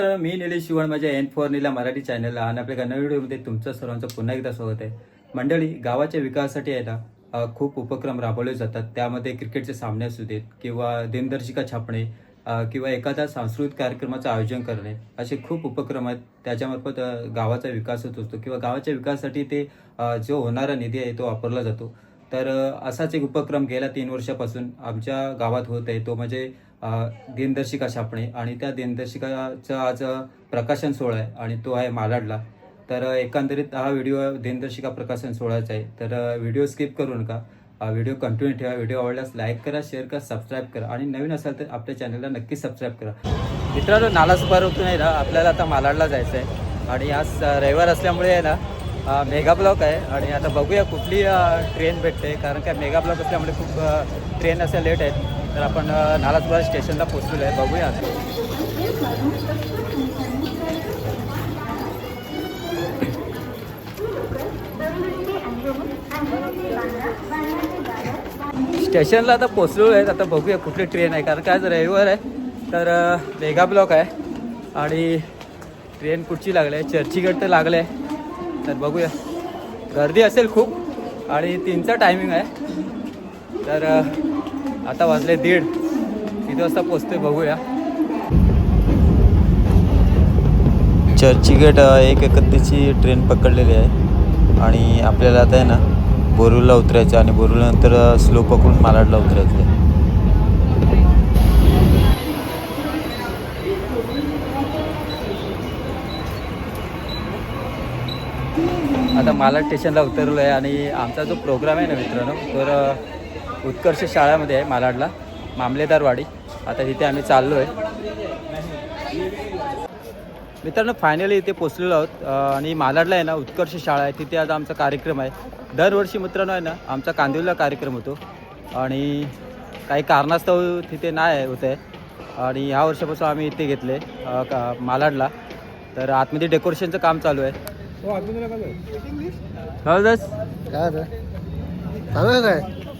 मित्र मी निलेश शिवण माझ्या एन फोर निला मराठी चॅनलला आणि आपल्या नवीन व्हिडिओमध्ये तुमचं सर्वांचं पुन्हा एकदा स्वागत आहे. मंडळी गावाच्या विकासासाठी आहे ना खूप उपक्रम राबवले जातात. त्यामध्ये क्रिकेटचे सामने असू देत किंवा दिनदर्शिका छापणे किंवा एखाद्या सांस्कृतिक कार्यक्रमाचं आयोजन करणे असे खूप उपक्रम आहेत. त्याच्यामार्फत गावाचा विकास होत असतो किंवा गावाच्या विकासासाठी ते जो होणारा निधी आहे तो वापरला जातो. तर असाच एक उपक्रम गेल्या तीन वर्षापासून आमच्या गावात होत आहे. तो म्हणजे दिनदर्शिका छापणे आणि त्या दिनदर्शिकाचं आज प्रकाशन सोहळा आहे आणि तो आहे मालाडला. तर एकंदरीत हा व्हिडिओ दिनदर्शिका प्रकाशन सोहळ्याचा आहे. तर व्हिडिओ स्किप करू नका. व्हिडिओ कंटिन्यू ठेवा. व्हिडिओ आवडल्यास लाईक करा शेअर करा सबस्क्राईब करा आणि नवीन असाल तर आपल्या चॅनलला नक्की सबस्क्राईब करा. मित्रांनो नालासोपार होतो आहे ना आपल्याला आता मालाडला जायचं आहे. आणि आज रविवार असल्यामुळे आहे ना मेगा ब्लॉक आहे. आणि आता बघूया कुठली ट्रेन भेटते. कारण काय मेगा ब्लॉक असल्यामुळे खूप ट्रेन अशा लेट आहेत. तर आपण अ, स्टेशनला पोचलेलो आहे. बघूया स्टेशनला आता पोचलो आहे. आता बघूया कुठली ट्रेन आहे. कारण काय जर रविवार आहे. तर मेगा ब्लॉक आहे. आणि ट्रेन कुठची लागली आहे? चर्चीगड तर लागलं आहे. तर बघूया. गर्दी असेल खूप. आणि तीनचा टायमिंग आहे. तर आता वाजले दीड. किती वाजता पोचतोय बघूया. चर्चगेट एक एकत्तीची ट्रेन पकडलेली आहे. आणि आपल्याला आता आहे ना बोरूला उतरायचं आणि बोरूनंतर स्लो पकडून मालाडला उतरायचं आहे. आता मालाड स्टेशनला उतरलो आहे आणि आमचा जो प्रोग्राम आहे ना मित्रांनो तर उत्कर्ष शाळामध्ये आहे मालाडला. मामलेदारवाडी. आता तिथे आम्ही चाललो आहे मित्रांनो फायनली इथे पोचलेलो आहोत. आणि मालाडला आहे ना उत्कर्ष शाळा आहे. तिथे आज आमचा कार्यक्रम आहे. दरवर्षी मित्रांनो आहे ना आमचा कांदिवलीला कार्यक्रम होतो. आणि काही कारणास्तव तिथे नाही आहे होत आहे. आणि ह्या वर्षापासून आम्ही इथे घेतले का मालाडला. तर आतमध्ये डेकोरेशनचं काम चालू आहे. जबरदस्त काय?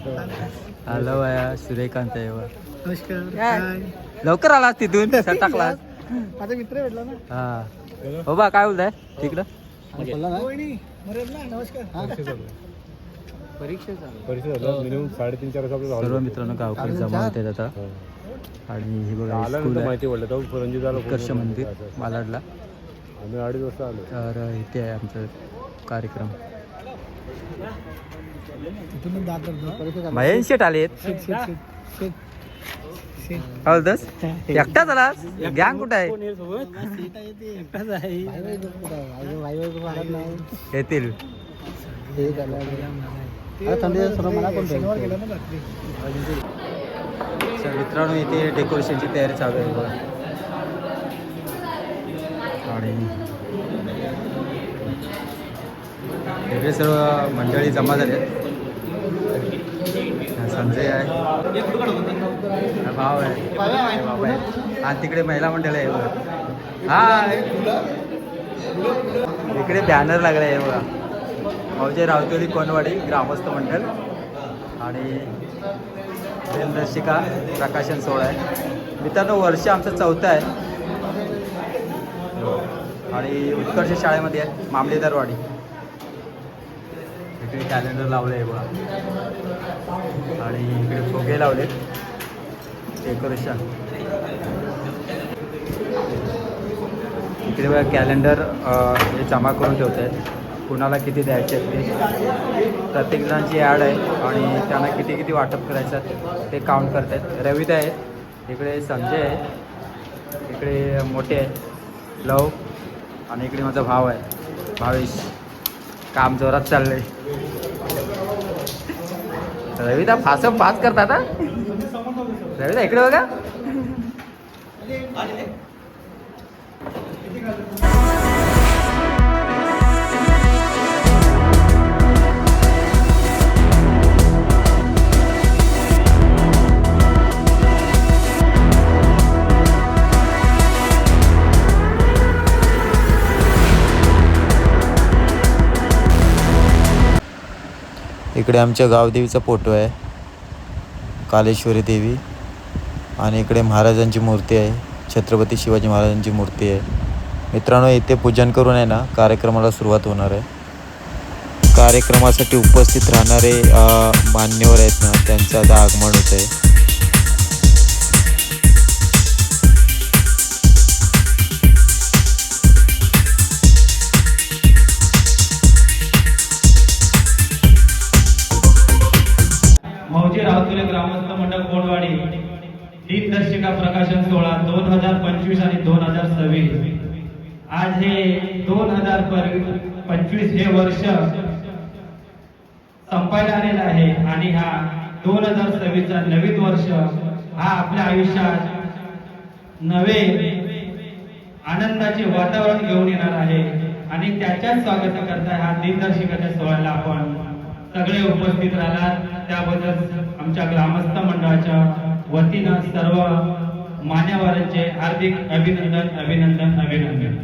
हॅलो आहे सूर्यकांत आहे वा. नमस्कार. काय? लवकर आलास तिथून टाकला. माझा मित्र भेटला ना. हा. हो बा काय बोलताय? तिकडं? बोलला ना. मरेल ना. नमस्कार. सर्व मित्रांनो गावकडे जमा होते आता. आणि हे बघा स्कूल उत्कर्ष मंदिर मालाडला आम्ही अडीच वाजता आलो. तर इथे आहे आमचं कार्यक्रम. महेश शेट आले काय बोलतोस एकटा झाला गॅंग कुठं आहे? येतील. तर मित्रांनो इथे डेकोरेशनची तयारी चालू आहे बघा. आणि इकडे सर्व मंडळी जमा झाले आहेत. संजय आहे. भाव आहे. बाबा आहे. आणि तिकडे महिला मंडळ आहे बघा. हा इकडे बॅनर लागले आहे बघा. भाऊजे रावतोली कोनवाडी ग्रामस्थ मंडळ आणि दिनदर्शिका प्रकाशन सोहळा आहे. मित्रांनो वर्ष आमचं चौथं आहे. आणि उत्कर्ष शाळेमध्ये आहे मामलेदारवाडी. इकडे कॅलेंडर लावलं आहे बघा. आणि इकडे फुगे लावले डेकोरेशन इकडे बघा कॅलेंडर हे जमा करून ठेवत आहेत कुणाला किती द्यायचे आहेत ते. प्रत्येक जणांची ॲड आहे आणि त्यांना किती किती वाटप करायचं आहे ते काउंट करत आहेत रविदा आहे इकडे संजय आहे इकडे मोठे आहे लव. आणि इकडे माझा भाव आहे. भावेश. काम जोरात चाललं आहे रविदा फास फास करतात रविदा इकडे बघा. इकडे आमच्या गावदेवीचा फोटो आहे. कालेश्वरी देवी. आणि इकडे महाराजांची मूर्ती आहे. छत्रपती शिवाजी महाराजांची मूर्ती आहे. मित्रांनो इथे पूजन करून आहे ना कार्यक्रमाला सुरुवात होणार आहे. कार्यक्रमासाठी उपस्थित राहणारे मान्यवर आहेत ना त्यांचं आता आगमन होत आहे कोटवाडी. दिनदर्शिका प्रकाशन सोहळा दोन हजार पंचवीस आणि दोन हजार सव्वीस. आज हे दोन हजार पंचवीस हे वर्ष संपायला आलेलं आहे आणि हा दोन हजार सव्वीसचा नवीन वर्ष हा आपल्या आयुष्यात नवे आनंदाचे वातावरण घेऊन येणार आहे आणि त्याच्याच स्वागत करता हा दिनदर्शिकाच्या सोहळ्याला आपण. सगळे उपस्थित राहणार त्याबद्दल आमच्या ग्रामस्थ मंडळाच्या वतीनं सर्व मान्यवरांचे हार्दिक अभिनंदन अभिनंदन अभिनंदन.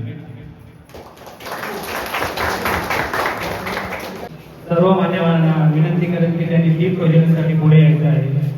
सर्व मान्यवरांना विनंती करेन की त्यांनी दीप प्रज्वलनासाठी पुढे यायचं आहे.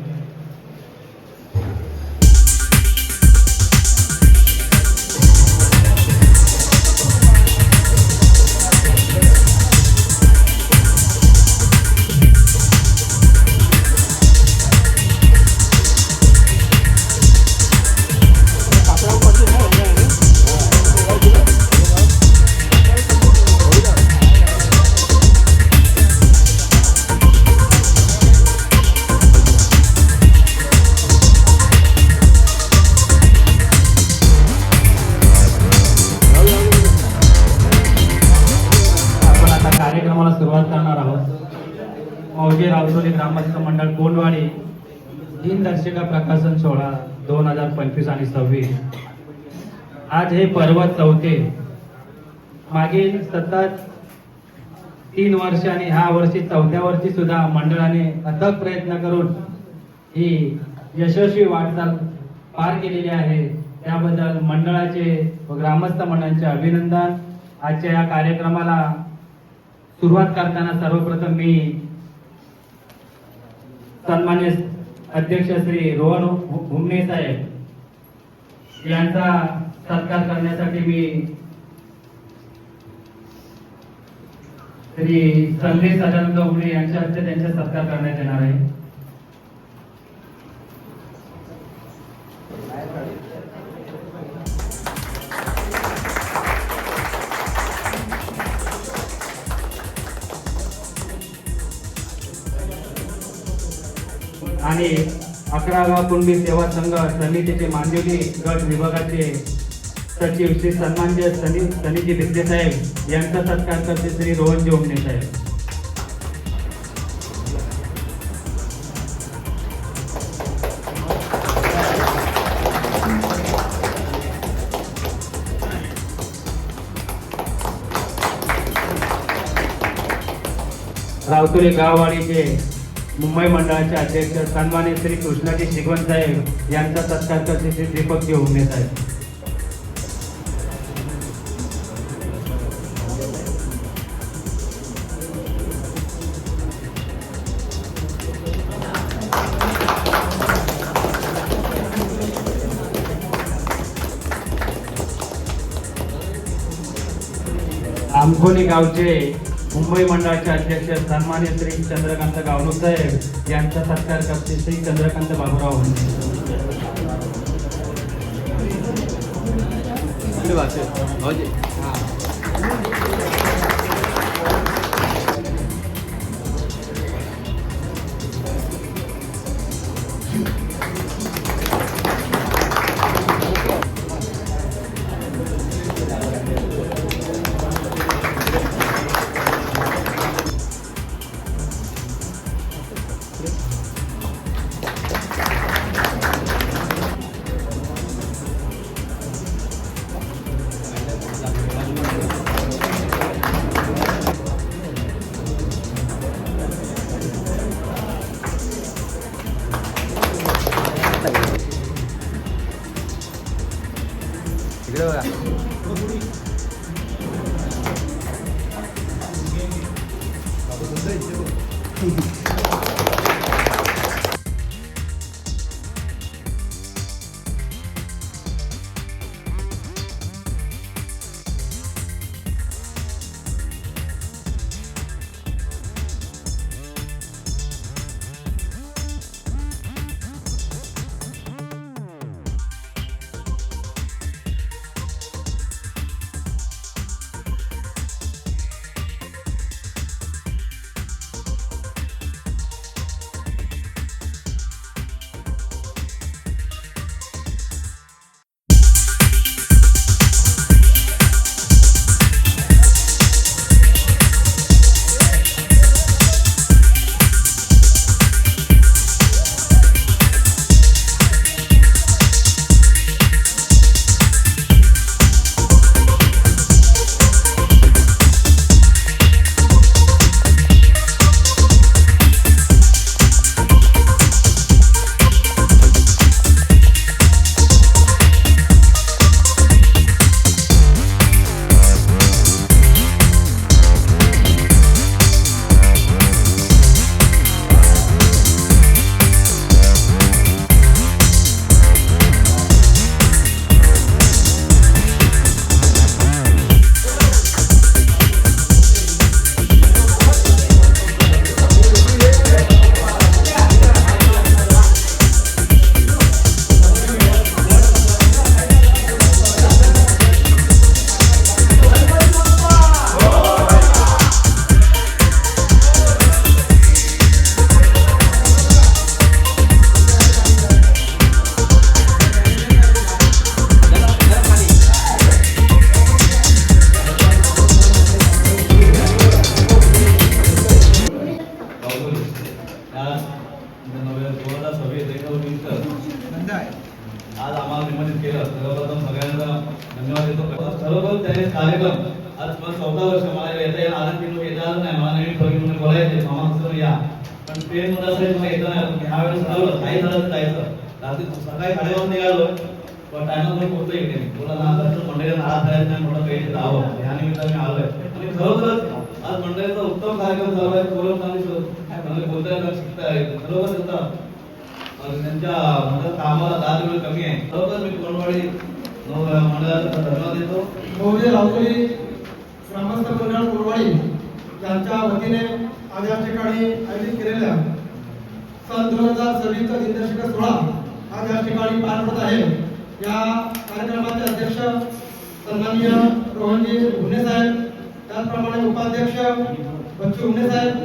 दिनदर्शिका प्रकाशन सोहळा दोन हजार पंचवीस आणि सव्वीस. आज हे पर्व चौथे. मागील सतत तीन वर्ष आणि ह्या वर्षी चौथ्या वर्षी सुद्धा मंडळाने अथक प्रयत्न करून ही यशस्वी वाटचाल पार केलेली आहे. त्याबद्दल मंडळाचे व ग्रामस्थ मंडळाचे अभिनंदन. आजच्या या कार्यक्रमाला सुरुवात करताना सर्वप्रथम मी सन्मान्य अध्यक्ष श्री रोहन हुमने साहेब यांचा सत्कार करण्यासाठी मी श्री संदेश सदानंद हुमणे यांच्या हस्ते त्यांचा सत्कार करण्यात येणार आहे. आणि अकरावा कुणबी सेवा संघ समितीचे मांदिवली गट विभागाचे सचिव श्री सन्मान्य सनी सनीजी भित्रे साहेब यांचा सत्कार करते श्री रोहन जोमणे साहेब. रावतुली गाववाडीचे मुंबई मंडळाचे अध्यक्ष सन्मान्य श्री कृष्णाजी शिगवण साहेब यांचा सत्कार करते श्री दीपक घेऊन येत साहेब. आंबोली गावचे मुंबई मंडळाचे अध्यक्ष सन्मान्य श्री चंद्रकांत गावलो साहेब यांचा सत्कार करते श्री चंद्रकांत बाबूराव धन्यवाद. बोलायचे या पण ट्रेन मध्ये असेल मला येतं नाही. ह्या वेळेस ठरवलं काही झालं जायचं. रात्री सकाळी साडेवर निघालो पण टायमात पण पोहोचतो इकडे बोला ना आता मंडळीला नाराज करायचं नाही म्हणून काही जावं या निमित्ताने आलोय. आणि खरोखरच आज मंडळीचा उत्तम कार्यक्रम झाला आहे बोलत आणि चांगले बोलताय शिकताय. खरोखर त्यांचा त्यांच्या म्हणजे कामाला दहा दिवस कमी आहे. खरोखर मी कोणवाडी मंडळाचा धन्यवाद देतो. भाऊजी राहुल ग्रामस्थ कल्याण कोरवाडी यांच्या वतीने आज या ठिकाणी आयोजित केलेल्या सन दोन हजार सव्वीसचा दिनदर्शिका सोहळा आज या ठिकाणी पार पडत आहे. या कार्यक्रमाचे अध्यक्ष सन्माननीय रोहनजी हुने साहेब त्याचप्रमाणे उपाध्यक्ष बच्चू हुने साहेब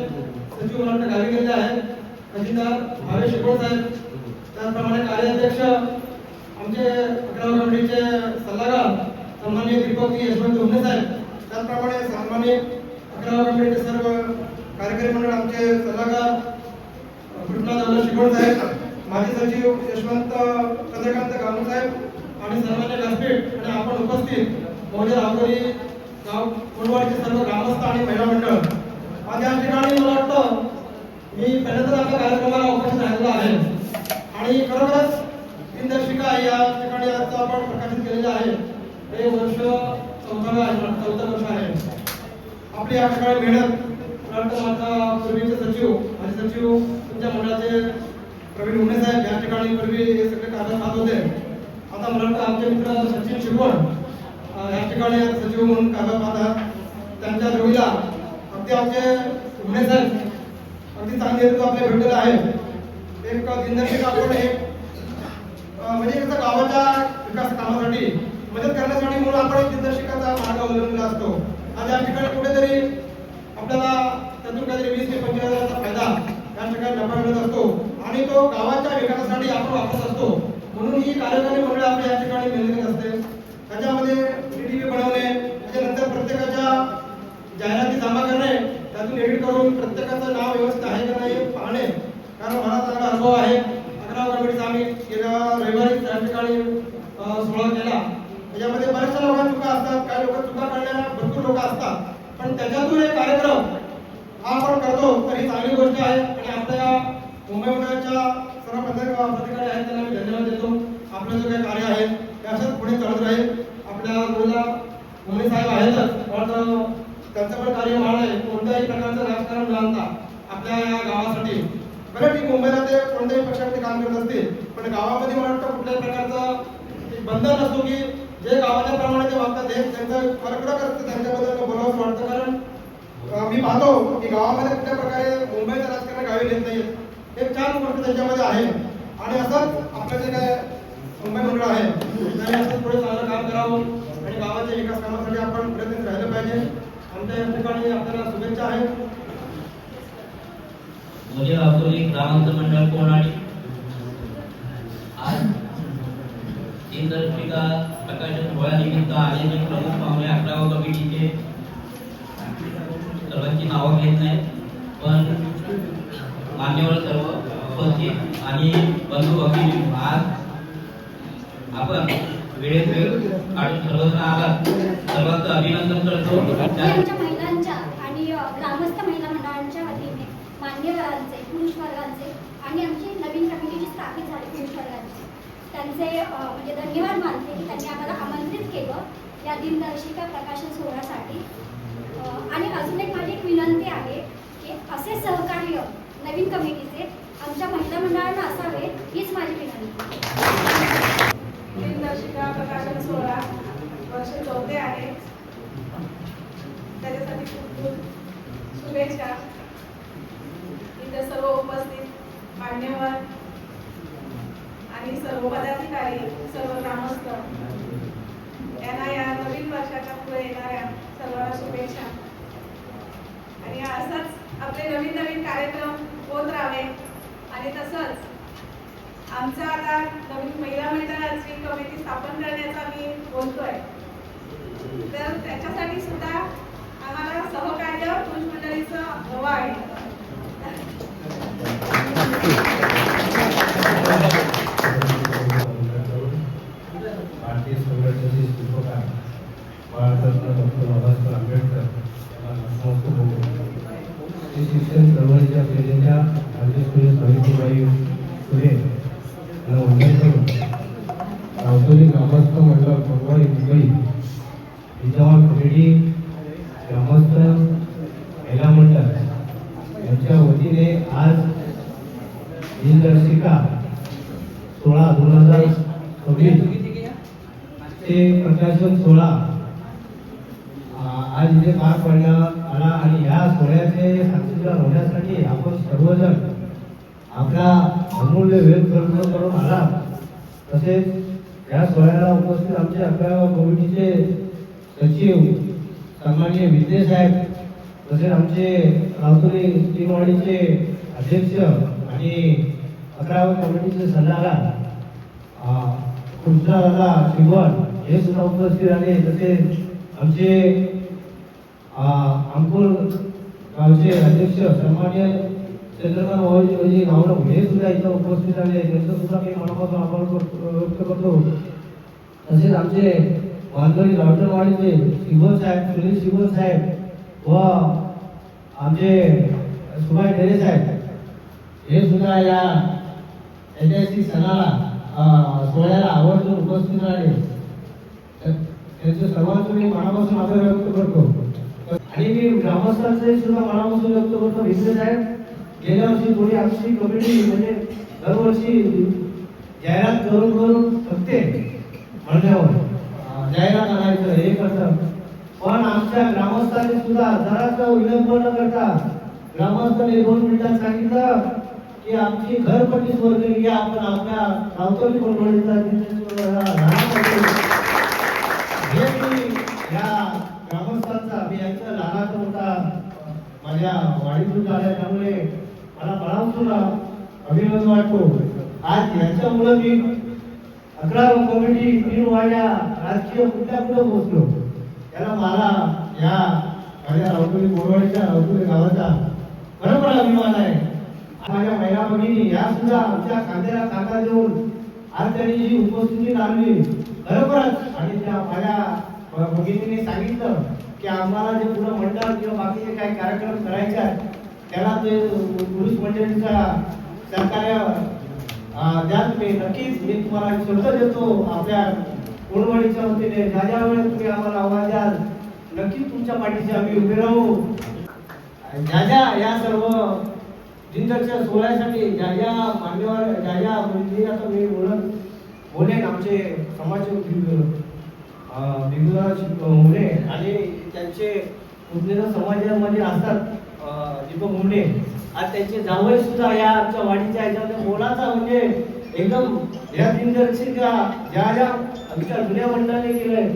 सचिव मला गावी गेलेले आहेत तहसीलदार भावे शिकोळ साहेब त्याचप्रमाणे कार्याध्यक्ष आमचे अकरावी कमिटीचे सल्लागार सन्माननीय दीपक यशवंत उमने साहेब त्याचप्रमाणे सन्माननीय अकरावी कमिटीचे सर्व कार्यकारी मंडळ आमचे सल्लागार कृष्णा दौलत शिकोळ साहेब माजी सचिव यशवंत चंद्रकांत गामू साहेब आणि सर्वांचे व्यासपीठ आणि आपण उपस्थित मौजे रावगरी गाव कोणवाडीचे सर्व ग्रामस्थ आणि महिला मंडळ. आज या ठिकाणी मला वाटतं मी पहिल्यांदाच आपल्या कार्यक्रमाला उपस्थित राहिलेलो आहे. आणि खरोखरच दिनदर्शिका या ठिकाणी आज आपण प्रकाशित केलेलं आहे. हे वर्ष चौथा आहे चौथं वर्ष आहे. आपली या ठिकाणी मेहनत मला वाटतं माझा पूर्वीचे सचिव आणि सचिव तुमच्या मंडळाचे प्रवीण उमणे साहेब या ठिकाणी पूर्वी हे सगळे कार्य पाहत होते. आता मला वाटतं आमचे मित्र सचिन शिरवण या ठिकाणी सचिव म्हणून कार्य पाहतात त्यांच्या जोडीला अगदी आमचे उमणे साहेब अगदी चांगले नेतृत्व आपल्या भेटलेला आहे एक दिनदर्शी आपण एक म्हणजे कसं गावाच्या विकास कामासाठी मदत करण्यासाठी म्हणून आपण एक दिनदर्शिकाचा मार्ग अवलंबलेला असतो. आज या ठिकाणी कुठेतरी आपल्याला त्यातून काहीतरी वीस ते पंचवीस हजाराचा फायदा या ठिकाणी नफा मिळत असतो. आणि तो गावाच्या विकासासाठी आपण वापरत असतो. म्हणून ही कार्यकारी मंडळ आपल्या या ठिकाणी मेहनत असते. त्याच्यामध्ये टीव्ही बनवणे त्याच्यानंतर प्रत्येकाच्या जाहिराती जमा करणे त्यातून एडिट करून प्रत्येकाचं नाव व्यवस्थित आहे का नाही हे पाहणे कारण मला चांगला अनुभव आहे अकरा कमिटीचा आम्ही गेल्या रविवारी त्या ठिकाणी अं, सोहळा केला त्याच्यामध्ये बऱ्याचशा लोकांना चुका असतात काही लोक चुका करणाऱ्या भरपूर लोक असतात पण त्याच्यातून एक कार्यक्रम हा आपण करतो तर ही चांगली गोष्ट आहे आणि आपल्या या मुंबई मंडळाच्या सर्व पत्रक पत्रकारी आहेत त्यांना मी धन्यवाद देतो आपलं जो काही कार्य आहे ते असंच पुढे चालत राहील आपल्या जोडीला मुंबई साहेब आहेतच पण त्यांचं पण कार्य महान आहे कोणत्याही प्रकारचं राजकारण न आणता आपल्या या गावासाठी बरं ठीक मुंबईला ते कोणत्याही पक्षामध्ये काम करत असतील पण गावामध्ये मला वाटतं कुठल्याही प्रकारचं एक बंधन नसतो की जे गावाच्या प्रमाणे ते वागतात हे त्यांचं फरक न करतं त्यांच्याबद्दल बोलावंच वाटतं कारण अं, मी पाहतो की गावामध्ये कुठल्या प्रकारे मुंबईचं राजकारण गावी घेत नाही हे चार गोष्ट त्यांच्यामध्ये आहे आणि असंच आपलं जे काय मुंबई मंडळ आहे त्याने असंच पुढे चांगलं काम करावं आणि गावाच्या विकास कामासाठी आपण प्रयत्न राहिलं पाहिजे. आमच्या या ठिकाणी आपल्याला शुभेच्छा आहेत. मुझे राष्ट्रवादी ग्रामांतर मंडळ कोणाडी आज दिनदर्शिका प्रकाशन सोहळ्यानिमित्त आलेले प्रमुख पाहुणे अकरावा कमिटीचे नावं घेत नाही पण मान्यवर सर्व उपस्थित आणि बंधू भगिनी आज आपण वेळेत वेळ काढून सर्वजण आलात. सर्वांचं अभिनंदन करतो. त्या- आमच्या महिलांच्या आणि अ, ग्रामस्थ महिला मंडळांच्या वतीने मान्यवरांचे पुरुष वर्गांचे आणि आमची नवीन कमिटी जी स्थापित झाली पुरुष वर्गांची. त्यांचे अ, म्हणजे धन्यवाद मानते की त्यांनी आम्हाला आमंत्रित केलं या दिनदर्शिका प्रकाशन सोहळ्यासाठी. आणि अजून एक माझी एक विनंती आहे की असे सहकार्य नवीन कमिटीचे आमच्या महिला मंडळांना असावे हीच माझी विनंती. दिनदर्शिका प्रकाशन सोहळा वर्ष चौथे आहे. त्याच्यासाठी खूप खूप शुभेच्छा. इथे सर्व उपस्थित मान्यवर आणि सर्व पदाधिकारी सर्व ग्रामस्थ यांना या नवीन वर्षाच्या पुढे येणाऱ्या सर्वांना शुभेच्छा. आणि असंच आपले नवीन नवीन कार्यक्रम होत राहावे. आणि तसंच आमचा आता नवीन महिला मंडळाची कमिटी स्थापन करण्याचा मी बोलतोय. तर त्याच्यासाठी सुद्धा आम्हाला सहकार्य पुरुष मंडळीचं हवं आहे. संघटनेचे शिल्पकार डॉक्टर बाबासाहेब आंबेडकर यांना शिक्षण चळवळीच्या केलेल्या राजेश्वरी सावित्रीबाई फुले यांना वंदन करून रावतोली ग्रामस्थ मंडळ कोरवाडी मुंबई विद्यमान कमिटी ग्रामस्थ महिला मंडळ यांच्या वतीने आज दिनदर्शिका सोळा दोन हजार सव्वीस चे प्रकाशन सोळा आज इथे पार पडण्यात आला आणि या सोहळ्याचे साक्षीदार होण्यासाठी आपण सर्वजण आपला अमूल्य वेळ खर्च करून आला तसेच या सोहळ्याला उपस्थित आमचे अकराव्या कमिटीचे सचिव सन्माननीय विद्ये साहेब तसेच आमचे रावतुरी टीमवाडीचे अध्यक्ष आणि अकराव्या कमिटीचे सल्लागार कृष्णादादा शिवण हे सुद्धा उपस्थित आले तसेच आमचे अंकुर गावचे अध्यक्ष सन्मान्य चंद्रकांत भाऊजी हे सुद्धा इथं उपस्थित आले त्यांचं सुद्धा मी मनापासून आभार व्यक्त करतो. तसेच आमचे वांदळी रावटरवाडीचे शिवण साहेब सुनील शिवण साहेब व आमचे सुभाष ढेरे साहेब हे सुद्धा या ऐतिहासिक सणाला सोहळ्याला आवर्जून उपस्थित राहिले. त्यांचे सर्वांचं मी मनापासून आदर व्यक्त करतो. आणि मी ग्रामस्थांचे सुद्धा मनापासून व्यक्त करतो. भिसे साहेब गेल्या वर्षी थोडी आमची कमिटी म्हणजे दरवर्षी जाहिरात करून करून फक्ते म्हणण्यावर जाहिरात आणायचं हे करतं पण आमच्या ग्रामस्थांनी सुद्धा घराचा विलंब न करता ग्रामस्थांनी दोन मिनिटात सांगितलं की आमची घरपट्टी स्वर्ग आपण आपल्या रावतोली कोलवडीचा या ग्रामस्थांचा मी यांचा लहानाचा होता माझ्या वाढीतून झाल्या. त्यामुळे मला मनापासून अभिमान वाटतो. आज यांच्यामुळे मी अकरा कमिटी तीन वाड्या राजकीय कुठल्या पोहोचलो. त्याला मला या माझ्या रावतुली बोरवाडीच्या रावतुली गावाचा बरोबर अभिमान आहे. माझ्या महिला भगिनी या सुद्धा आमच्या खांद्याला काका देऊन आज त्यांनी जी उपस्थिती लावली बरोबरच आणि त्या माझ्या भगिनीने सांगितलं की आम्हाला जे पुढं मंडळ किंवा बाकीचे काही कार्यक्रम करायचे आहेत त्याला ते पुरुष मंडळीचा सहकार्य द्या तुम्ही. नक्कीच मी तुम्हाला शब्द देतो. आपल्या कोणवाडीच्या वतीने ज्या ज्या वेळेस तुम्ही आम्हाला आवाज द्याल. नक्कीच तुमच्या पाठीशी आम्ही उभे राहू. ज्या ज्या या सर्व दिनदर्शक सोहळ्यासाठी ज्या ज्या मान्यवर ज्या ज्या मंदिर आता मी बोलत बोलेन आमचे समाज बिंदुराज हुमणे आणि त्यांचे पुतणे समाजामध्ये असतात दीपक हुमणे आज त्यांचे जावई सुद्धा या आमच्या वाडीच्या ह्याच्यामध्ये मोलाचा म्हणजे एकदम या दिनदर्शिका ज्या ज्या आमच्या जुन्या मंडळाने केलंय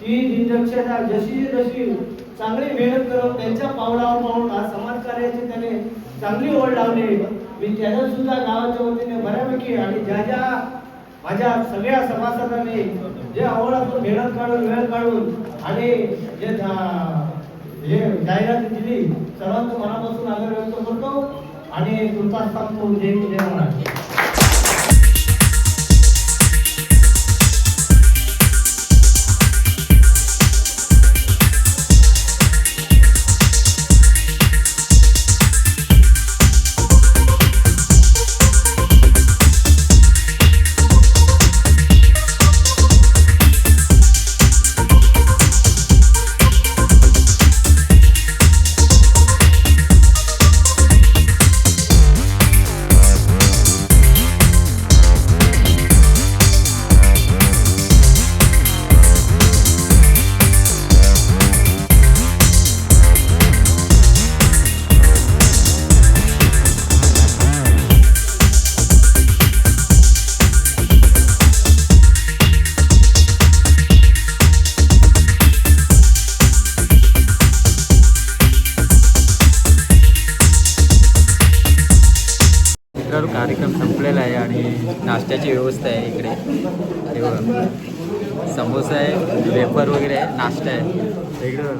ती दिनदर्शिका जशी जशी चांगली मेहनत करत त्यांच्या पावलावर पाहून आज समाज कार्याची त्याने चांगली ओढ लावली. मी त्याला सुद्धा गावाच्या वतीने बऱ्यापैकी आणि ज्या ज्या माझ्या सगळ्या सभासदांनी जे आवडातून मेहनत काढून वेळ काढून आणि जे हे जाहिरात दिली सर्वांचं मनापासून आदर व्यक्त करतो आणि कृपा सांगतो जय हिंद, जय महाराष्ट्र. वगैरे आहे नाश्ता आहे इकडं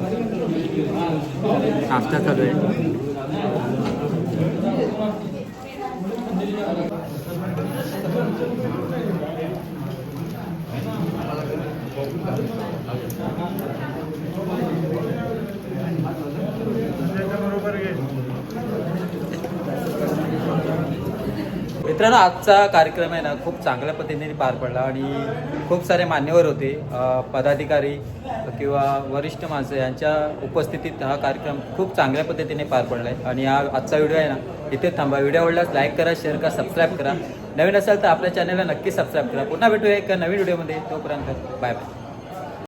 नाश्ता चालू आहे मित्रांनो आजचा कार्यक्रम आहे ना खूप चांगल्या पद्धतीने पार पडला आणि खूप सारे मान्यवर होते. पदाधिकारी किंवा वरिष्ठ माणसं यांच्या उपस्थितीत हा कार्यक्रम खूप चांगल्या पद्धतीने पार पडला आहे आणि हा आजचा व्हिडिओ आहे ना इथे थांबा. व्हिडिओ आवडल्यास लाईक करा शेअर करा सबस्क्राईब करा. नवीन असाल तर आपल्या चॅनलला नक्की सबस्क्राईब करा. पुन्हा भेटूया एका नवीन व्हिडिओमध्ये. तोपर्यंत बाय बाय